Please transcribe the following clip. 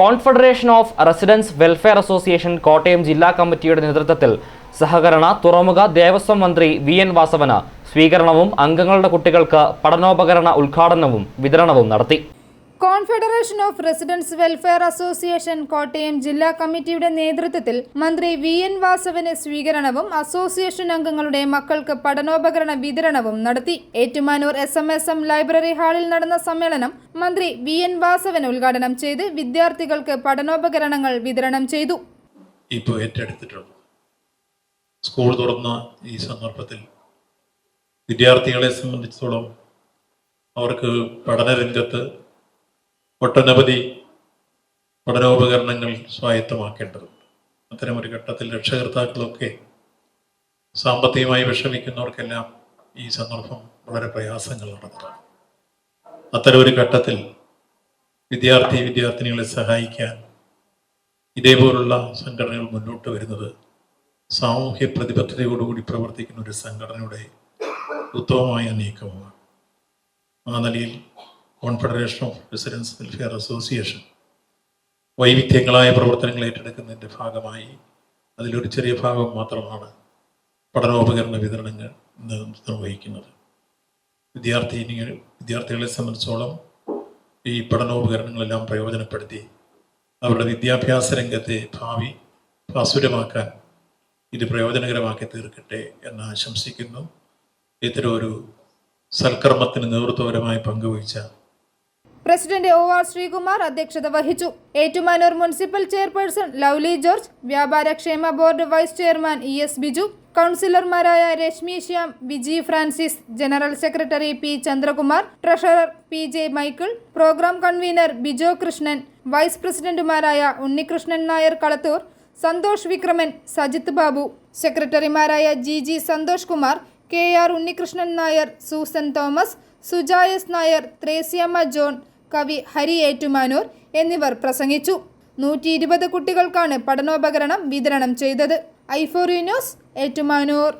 Confederation of residents welfare association Kottayam ജില്ലാ കമ്മിറ്റിയുടെ നേതൃത്വത്തിൽ സഹകരണ തുറമുഖ ദേവസ്വം മന്ത്രി വി എൻ വാസവന് സ്വീകരണവും അംഗങ്ങളുടെ കുട്ടികൾക്ക് പഠനോപകരണ ഉദ്ഘാടനവും വിതരണവും നടത്തി. Confederation of residence welfare association Kottayam ജില്ലാ കമ്മിറ്റിയുടെ നേതൃത്വത്തിൽ മന്ത്രി വി എൻ വാസവന് സ്വീകരണവും അസോസിയേഷൻ അംഗങ്ങളുടെ മക്കൾക്ക് പഠനോപകരണ വിതരണവും നടത്തി. Ettumanoor S M S M library ഹാളിൽ നടന്ന സമ്മേളനം മന്ത്രി വി എൻ വാസവൻ ഉദ്ഘാടനം ചെയ്ത് വിദ്യാർത്ഥികൾക്ക് പഠനോപകരണങ്ങൾ വിതരണം ചെയ്തു. ഇപ്പോൾ ഏറ്റെടുത്തിട്ടുള്ളത് സ്കൂൾ തുറന്ന ഈ സന്ദർഭത്തിൽ വിദ്യാർത്ഥികളെ സംബന്ധിച്ചിടത്തോളം അവർക്ക് പഠനരംഗത്ത് ഒട്ടനവധി പഠനോപകരണങ്ങൾ സ്വായത്തമാക്കേണ്ടതുണ്ട്. അത്തരമൊരു ഘട്ടത്തിൽ രക്ഷകർത്താക്കളൊക്കെ സാമ്പത്തികമായി വിഷമിക്കുന്നവർക്കെല്ലാം ഈ സന്ദർഭം വളരെ പ്രയാസങ്ങൾ നടന്നതാണ് അത്തരമൊരു ഘട്ടത്തിൽ വിദ്യാർത്ഥി വിദ്യാർത്ഥിനികളെ സഹായിക്കാൻ ഇതേപോലുള്ള സംഘടനകൾ മുന്നോട്ട് വരുന്നത് സാമൂഹ്യ പ്രതിബദ്ധതയോടുകൂടി പ്രവർത്തിക്കുന്ന ഒരു സംഘടനയുടെ ഉത്തമമായ നീക്കമാണ്. ആ നിലയിൽ confederation of residents welfare association വൈവിധ്യങ്ങളായ പ്രവർത്തനങ്ങൾ ഏറ്റെടുക്കുന്നതിന്റെ ഭാഗമായി അതിലൊരു ചെറിയ ഭാഗം മാത്രമാണ് പഠനോപകരണ വിതരണങ്ങൾ നിർവഹിക്കുന്നത്. വിദ്യാർത്ഥി വിദ്യാർത്ഥികളെ സംബന്ധിച്ചോളം ഈ പഠനോപകരണങ്ങളെല്ലാം പ്രയോജനപ്പെടുത്തി അവരുടെ വിദ്യാഭ്യാസ രംഗത്തെ ഭാവി ഭാസുരമാക്കാൻ ഇത് പ്രയോജനകരമാക്കി തീർക്കട്ടെ എന്ന് ആശംസിക്കുന്നു. ഇത്തരം ഒരു സൽക്കർമ്മത്തിന് നേതൃത്വപരമായി പങ്കുവഹിച്ച പ്രസിഡന്റ് ഒ ആർ ശ്രീകുമാർ അധ്യക്ഷത വഹിച്ചു. Ettumanoor municipal chairperson Lovely George വ്യാപാരക്ഷേമ board vice chairman E S Biju കൗൺസിലർമാരായ Reshmi Shyam Viji Francis general secretary P Chandrakumar treasurer P J Michael programme convener Bijo Krishnan vice പ്രസിഡന്റുമാരായ ഉണ്ണികൃഷ്ണൻ നായർ കളത്തൂർ സന്തോഷ് വിക്രമൻ സജിത് ബാബു സെക്രട്ടറിമാരായ G G Santhosh Kumar K R Unnikrishnan Nair Susan Thomas Sujayas Nair Thresiamma John കവി ഹരി ഏറ്റുമാനൂർ എന്നിവർ പ്രസംഗിച്ചു. നൂറ്റി ഇരുപത് കുട്ടികൾക്കാണ് പഠനോപകരണം വിതരണം ചെയ്തത്. ഐഫോറി ന്യൂസ് ഏറ്റുമാനൂർ.